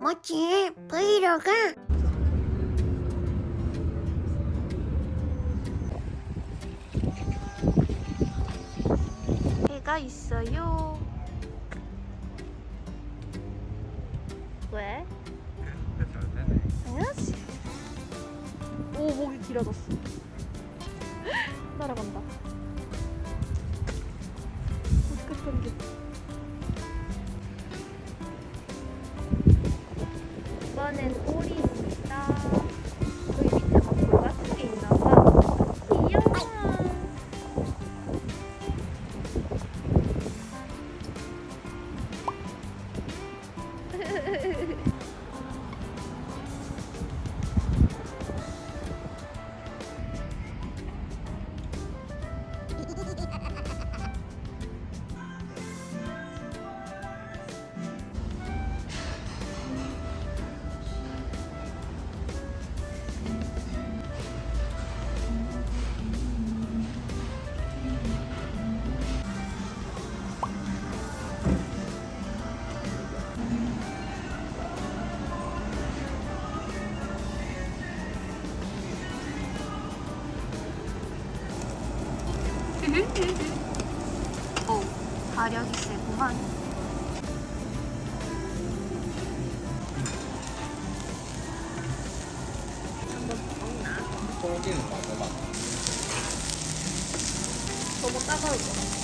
뭐지? 브이로그? 해가 있어요. 왜? 당연하지. 오 목이 길어졌어. 날아간다. 어떡해. 이 오, 가력이 세구만. 소고기는 마지막. 너무 따가울 것 같아.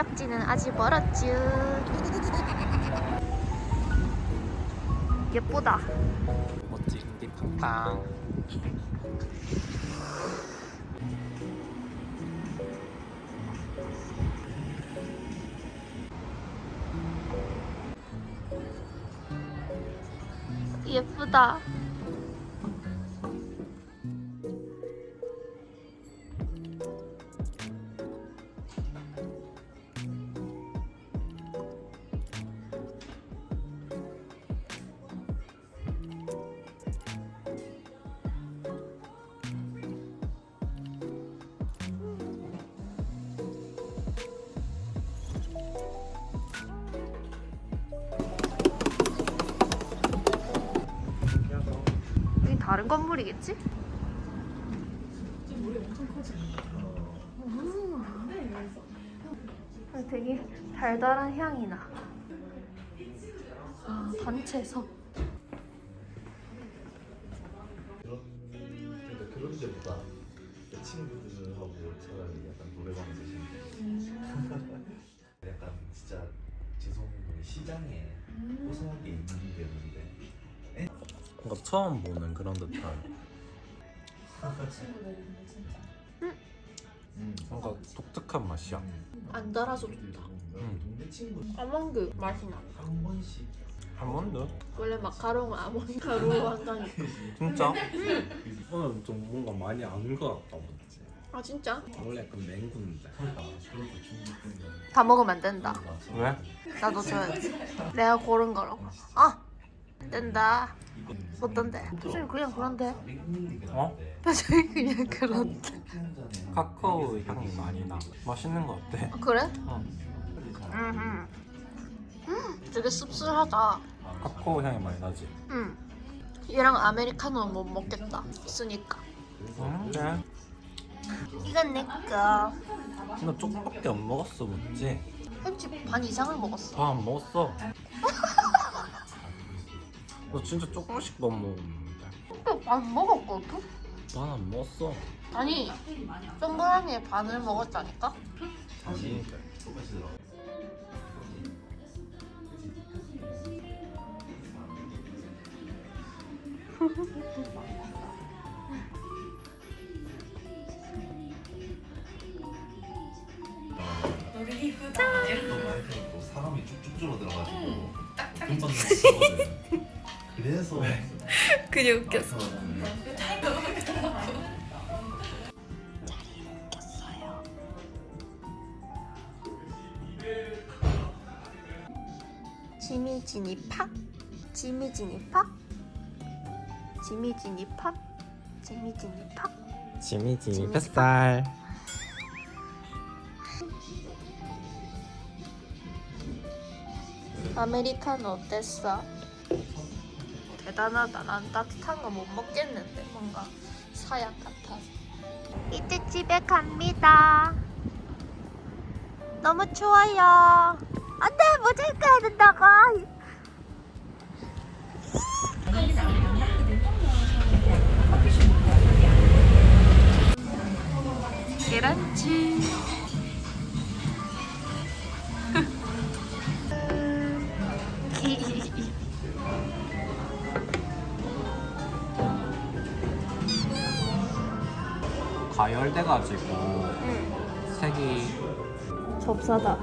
목적지는 아직 멀었쥬. 예쁘다. 멋진 디팡팡. 예쁘다. 여기 다른 건물이겠지? 음. 되게 달달한 향이 나. 아, 단체석. 그런 그런 데보다 내 친구들하고 차라리 약간 노래방에서 쉬는 약간 진짜 죄송한데 시장에 고소하게 있는 데였는데 뭔가 처음 보는 그런 듯한 음, 뭔가 독특한 맛이야. 안 달아서 좋다. 음. 아몬드 맛이 나. 한 번씩 한 번도? 원래 마카롱은 아몬드 가루 한강이. 진짜? 오늘 좀 뭔가 많이 안것 같다 보지 아 진짜? 원래 약간 맹구인데 그렇게 중국분들 다 먹으면 안 된다. 왜? 나도 줘야지. 내가 고른 거라고. 아, 안 된다. 어떤데? 표정이 그냥 그런데. 어? 표정이 그냥 그런데. 카카오 향이 많이 나. 맛있는 거 어때? 아, 그래? 어. 음, 음, 되게 씁쓸하다. 카카오 향이 많이 나지. 음, 얘랑 아메리카노는 못 먹겠다. 쓰니까. 음, 그래. 이건 내 거. 너 조금밖에 안 먹었어, 맞지? 햄치 반 이상을 먹었어. 다 안 먹었어. 너 진짜 조금씩만 먹었는데. 또반 먹었거든? 반안 먹었어. 아니, 동그라미에 반을 먹었다니까? 아니, 또 사람이 쭉쭉 줄어들어가지고 금방 쓰거든 그래서. 그게 웃겼어. 지미진이 팝 지미진이 팝 지미진이 팝 지미진이 팝 지미지미 뱃살. 아메리카노 어땠어? 대단하다. 난 따뜻한 거 못 먹겠는데 뭔가 사약 같아서. 이제 집에 갑니다. 너무 추워요. 안돼 모자이크 해야 된다고. 계란찜. 가열돼가지고 색이 접사다.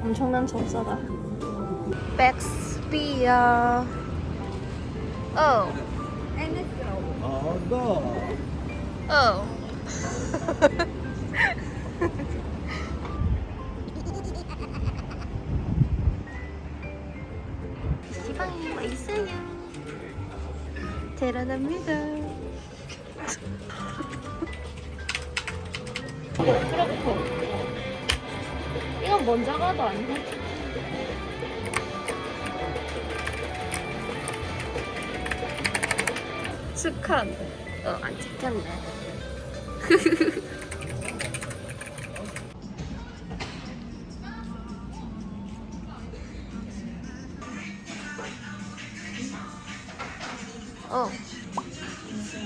엄청난 접사다. 백스피어. 어. 아, 너. 어. 지방이 맛있어요. 대단합니다. 그렇고 이건 먼저 가도 아니야? 스칸 어안 찍혔네. 어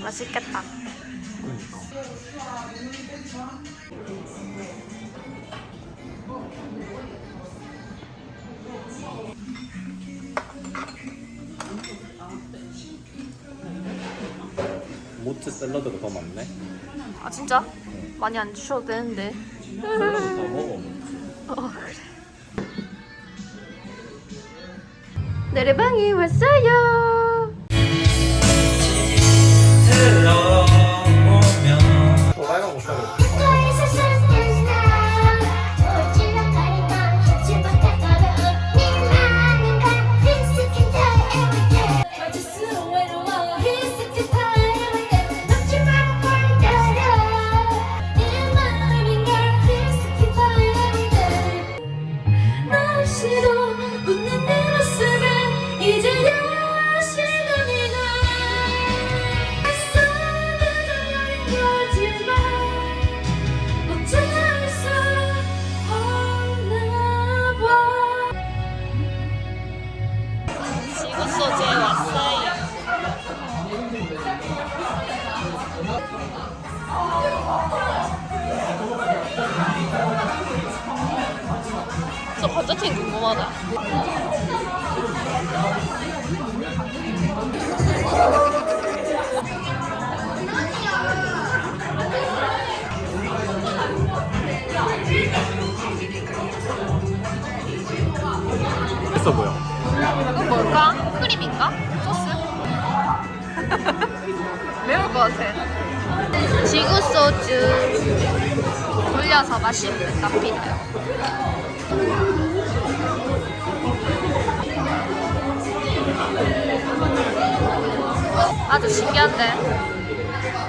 맛있겠다 모츠 샐러드가 더 많네. 아 진짜? 많이 안 주셔도 되는데 샐러드 더 먹어. 어 그래 노래방이 왔어요 저 감자튀김 궁금하다 있어 보여. 이건 뭘까? 크림인가? 소스? 매울 것 같아. 지구 소주 돌려서 마시는 나피나요. 아주 신기한데.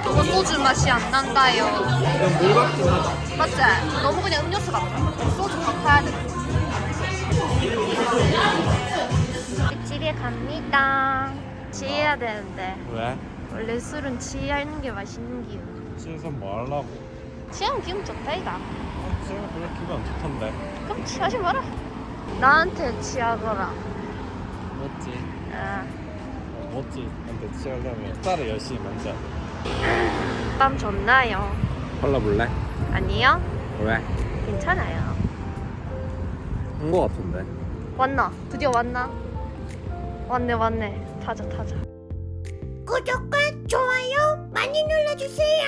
이거 소주 맛이 안 난다요. 그냥 물 같긴 하다. 맞지? 너무 그냥 음료수 같아. 소주 바꿔야 돼. 집에 갑니다. 취해야 되는데 왜? 원래 술은 취하는 게 맛있는 기분. 취해서 뭐 하려고? 취하면 기분 좋다 이가. 취하면 별로 기분 안 좋던데. 그럼 취하지 마라. 나한테 취하거라. 멋지. 아, 멋지. 근데 취하려면 쌀을 열심히 만져. 밤 좋나요? 발라볼래? 아니요? 왜? 괜찮아요. 온거 같은데. 왔나? 드디어 왔나? 왔네 왔네. 타자 타자. 구독과 좋아요 많이 눌러주세요